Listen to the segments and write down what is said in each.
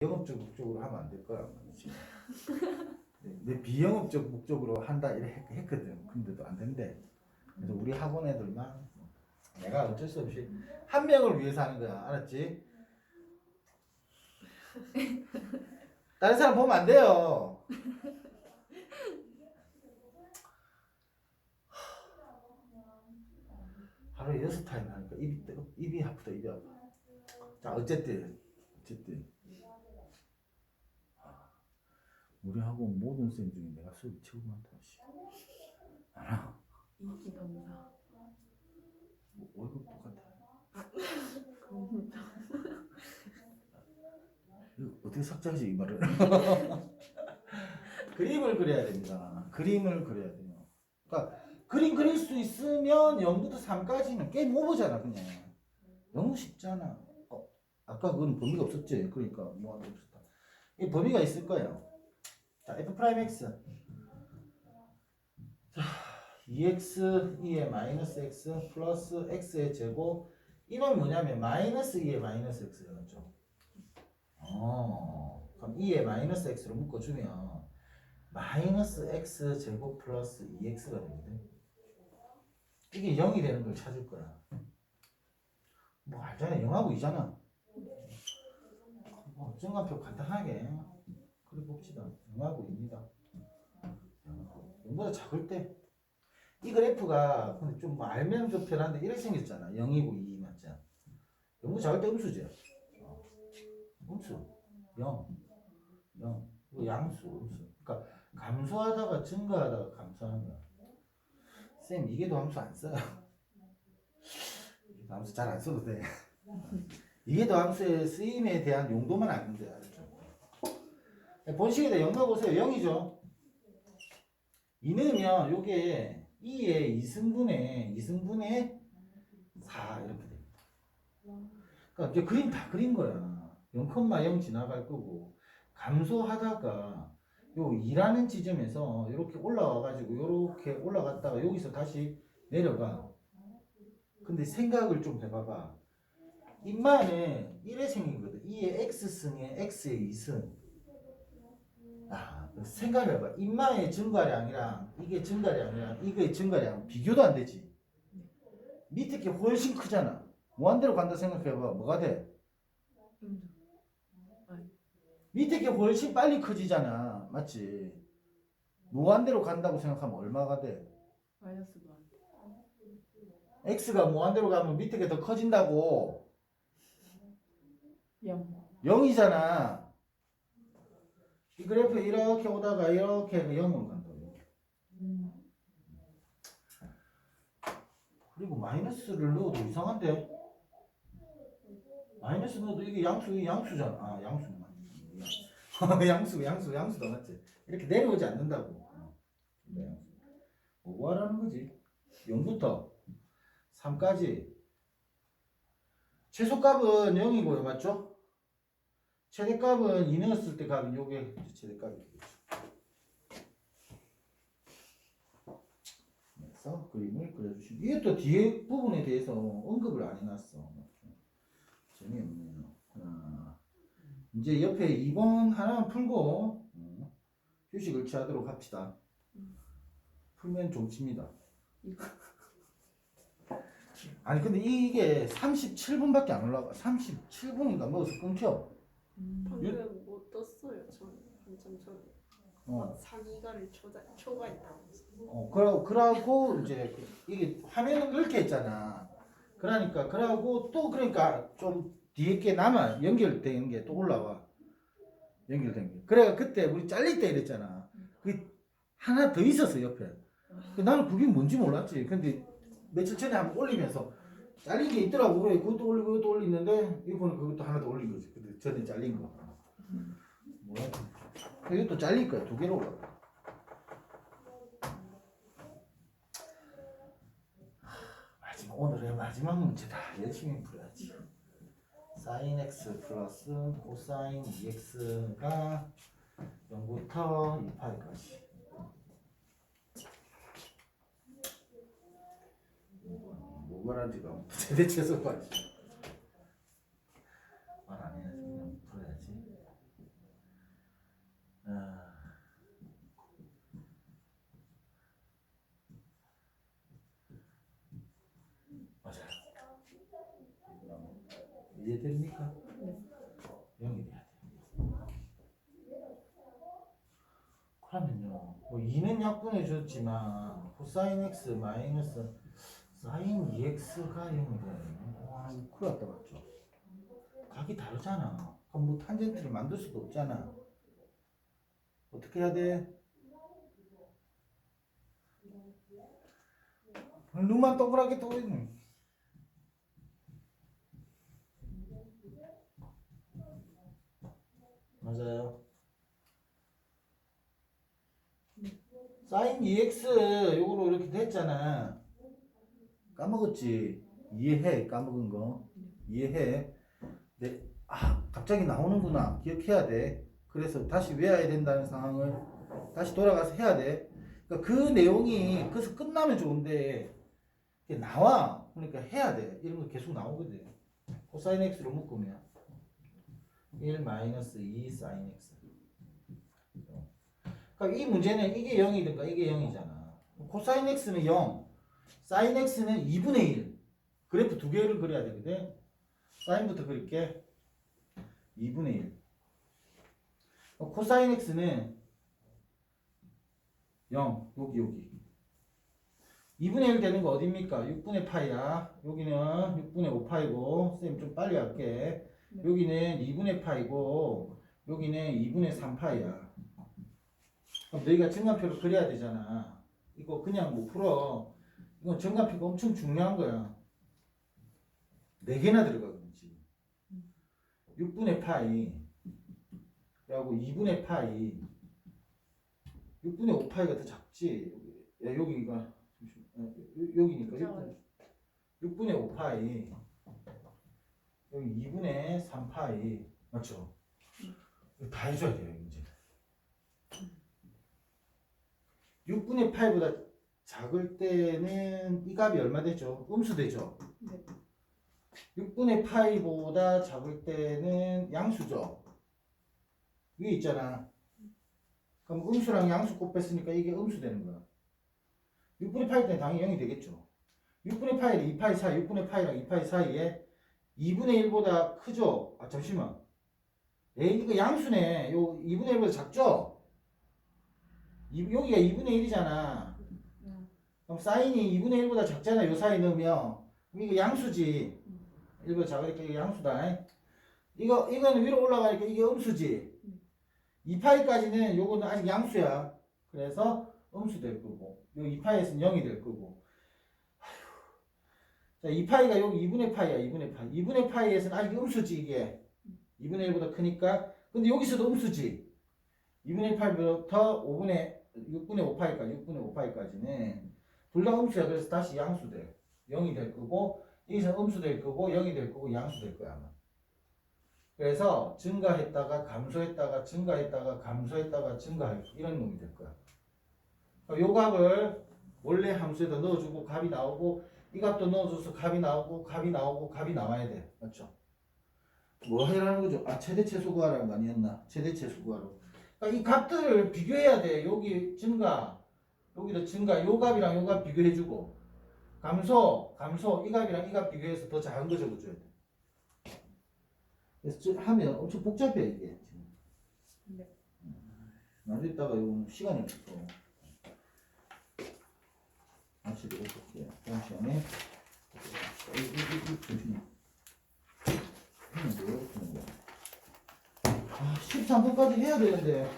영업적 목적으로 하면 안 될 거란 말이지. 네, 내 비영업적 목적으로 한다 이래 했- 했거든. 근데도 안 된대. 그래서 우리 학원 애들만 내가 어쩔 수 없이 한 명을 위해서 하는 거야. 알았지? 다른 사람 보면 안 돼요. 하루에 여섯 타임 하니까 입이 뜨거, 입이 아프다, 입이 아파. 자, 어쨌든, 어쨌든. 우리 학원 모든 쌤 중에 내가 수업이 최고 많다. 씨. 알아? 인기 검사. 뭐 월급 똑같아. 이거 어떻게 삭제하지 이 말을? 그림을 그려야 됩니다. 그림을 그려야 돼요. 그러니까 그림 그릴 수 있으면 0부터 3까지는 게임 오버잖아 그냥. 너무 쉽잖아. 어, 아까 그건 범위가 없었지. 그러니까 뭐가 없었다. 이 범위가 있을 거예요. 자, f 프라임 x. 자, 2x 2의 마이너스 x 플러스 x의 제곱 이건 뭐냐면 마이너스 2의 마이너스 x였죠. 어, 그럼 2의 마이너스 x로 묶어 주면 마이너스 x 제곱 플러스 2x가 되거든. 이게 0이 되는 걸 찾을 거야. 뭐 알잖아. 0하고 2잖아. 뭐 정관표 간단하게 봅시다. 0하고 2입니다. 0보다 작을 때. 이 그래프가 근데 좀뭐 알면 좀 편한데 이렇게 생겼잖아. 0이고 2 맞지? 0보다 작을 때 음수죠. 음수 0 0 이거 양수 음수 그러니까 감소하다가 증가하다가 감소하는 거야 쌤 이게 더 함수 안 써요 함수 잘 안 써도 돼 이게 더 함수의 쓰임에 대한 용도만 알았죠 본식에다 0 넣어보세요. 0이죠. 2 넣으면 요게 2의 2승분의 2승분의 4 이렇게 돼 그러니까 그림 다 그린 거야. 0,0 지나갈 거고. 감소하다가 요 2라는 지점에서 이렇게 올라와 가지고 이렇게 올라갔다가 여기서 다시 내려가. 근데 생각을 좀 해봐봐. 인마는 1의 생이거든 2의 x승에 x의 2승 아 생각해봐 인마의 증가량이랑 이게 증가량이랑 이거의 증가량 비교도 안 되지 밑에 게 훨씬 크잖아 무한대로 간다 생각해봐 뭐가 돼? 밑에 게 훨씬 빨리 커지잖아. 맞지? 무한대로 간다고 생각하면 얼마가 돼? 마이너스 무한. x가 무한대로 가면 밑에 게 더 커진다고. 0. 0이잖아. 이 그래프 이렇게 오다가 이렇게 0으로 간다고. 음. 그리고 마이너스를 넣어도 이상한데? 마이너스 넣어도 이게 양수, 양수잖아. 아, 양수. 양수, 양수, 양수다, 맞지? 이렇게 내려오지 않는다고. 어. 네. 뭐 하라는 거지? 0부터 3까지. 최소값은 0이고요, 맞죠? 최대값은 2 넣었을 때 값은 요게 최대값이 되겠죠. 그래서 그림을 그려주시면 이게 또 뒤에 부분에 대해서 언급을 안 해놨어. 재미없네요. 하나. 이제 옆에 2번 하나만 풀고 어, 휴식을 취하도록 합시다. 풀면 종칩니다. 이거. 아니 근데 이게 37분밖에 안 올라가. 37분인가 먹어서 끊겨. 음. 방금 못 떴어요. 저 한참 전에 어. 사기가를 초자, 초과했다면서. 어, 그러고, 그러고, 이제, 이게 화면을 넓게 했잖아. 그러니까, 그러고 또, 그러니까, 좀 뒤에 게 남아. 연결된 게 또 올라와. 연결된 게. 그래, 그때 우리 잘릴 때 이랬잖아. 그, 하나 더 있었어, 옆에. 그 나는 그게 뭔지 몰랐지. 근데, 며칠 전에 한번 올리면서, 잘린 게 있더라고. 그래, 그것도 올리고, 이것도 올리는데, 이번에 그것도 하나 더 올린 거지. 근데 전에 잘린 거. 뭐야. 이것도 잘릴 거야. 두 개로 올라가. 마지막 오늘의 마지막 문제다. 열심히 풀어야지. sin x 플러스 코사인 2x가 0부터 2파이까지. 뭐라는 지가 대대체에서 봐야지. 말안 해야지. 그냥 풀어야지. 아. 맞아. 이제 됩니까? 네. 영이 돼야 돼 그러면요. 뭐 2는 약분해줬지만 코사인 x 마이너스 사인 2x가 0이 돼요. 와, 이거 큰일 났다 맞죠? 각이 다르잖아. 그럼 뭐 탄젠트를 만들 수도 없잖아. 어떻게 해야 돼? 눈만 동그랗게 떠 있는. 맞아요. 사인 2x 요거로 이렇게 됐잖아. 까먹었지? 이해해 까먹은 거 이해해. 네, 아 갑자기 나오는구나 기억해야 돼. 그래서 다시 외워야 된다는 상황을 다시 돌아가서 해야 돼. 그러니까 그 내용이 그래서 끝나면 좋은데 이게 나와. 그러니까 해야 돼. 이런 거 계속 나오거든. 코사인 x로 묶으면 1 마이너스 2 사인 x. 그러니까 이 문제는 이게 0이든가 이게 0이잖아. 코사인 x는 0, 사인 x는 2분의 1. 그래프 두 개를 그려야 되거든. 사인부터 그릴게. 2분의 1. 어, 코사인 x는 0, 여기 여기. 2분의 1 되는 거 어딥니까? 6분의 파이야. 여기는 6분의 5파이고, 선생님 좀 빨리 할게. 네. 여기는 2분의 파이고, 여기는 2분의 3파이야. 그럼 너희가 증간표를 그려야 되잖아. 이거 그냥 못 풀어. 이건 증간표가 엄청 중요한 거야. 4개나 들어가거든, 지금. 6분의 파이. 라고 2분의 파이. 6분의 5파이가 더 작지. 야, 여기가. 여기니까. 6분의, 6분의 5파이. 여기 2분의 3파이. 맞죠? 다 해줘야 돼요, 이제. 6분의 8보다 작을 때는 이 값이 얼마 되죠? 음수 되죠? 네. 6분의 파이보다 작을 때는 양수죠? 위에 있잖아. 그럼 음수랑 양수 곱 뺐으니까 이게 음수 되는 거야. 6분의 파이 때는 당연히 0이 되겠죠. 6분의 파이는 2파이 사이, 6분의 파이랑 2파이 사이에 2분의 1보다 크죠? 아, 잠시만. 에이, 이거 양수네. 요 2분의 1보다 작죠? 이- 여기가 2분의 1이잖아. 음. 그럼 사인이 2분의 1보다 작잖아. 요 사이 넣으면. 이거 양수지. 1보다 작으니까 이게 양수다. 이거, 이거는 위로 올라가니까 이게 음수지. 음. 2파이까지는 요거는 아직 양수야. 그래서 음수 될 거고. 요 2파이에서는 0이 될 거고. 자, 2파이가 여기 2분의 파이야. 2분의 파이. 2분의 파이에서는 아직 음수지, 이게. 2분의 1보다 크니까. 근데 여기서도 음수지. 2분의 8부터 5분의 6분의 5파이까지 6분의 5파이까지는 둘 다 음수야. 그래서 다시 양수 돼. 0이 될 거고 여기서 음수 될 거고 0이 될 거고 양수 될 거야 아마. 그래서 증가했다가 감소했다가 증가했다가 감소했다가 증가할 이런 놈이 될 거야. 그럼 요 값을 원래 함수에다 넣어주고 값이 나오고 이 값도 넣어줘서 값이 나오고 값이 나오고 값이 나와야 돼. 맞죠? 뭐 하라는 거죠? 아 최대치 구하라는 거 아니었나? 최대치 구하라고. 그러니까 이 값들을 비교해야 돼. 여기 증가, 여기도 증가, 요 값이랑 요 값 비교해주고, 감소, 감소, 이 값이랑 이 값 비교해서 더 작은 거 적어줘야 돼. 그래서 저- 하면 엄청 복잡해 이게. 지금. 네. 나중에 있다가 요 시간이 없어. 다시 읽어볼게요. 다음 시간에. 아, 13분까지 해야 되는데.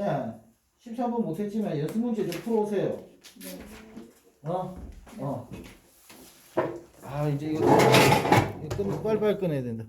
야, 13분 못했지만 연습 문제 좀 풀어오세요. 네. 어? 어. 아, 이제 이거, 이거 끝, 빨리빨리 꺼내야 된다.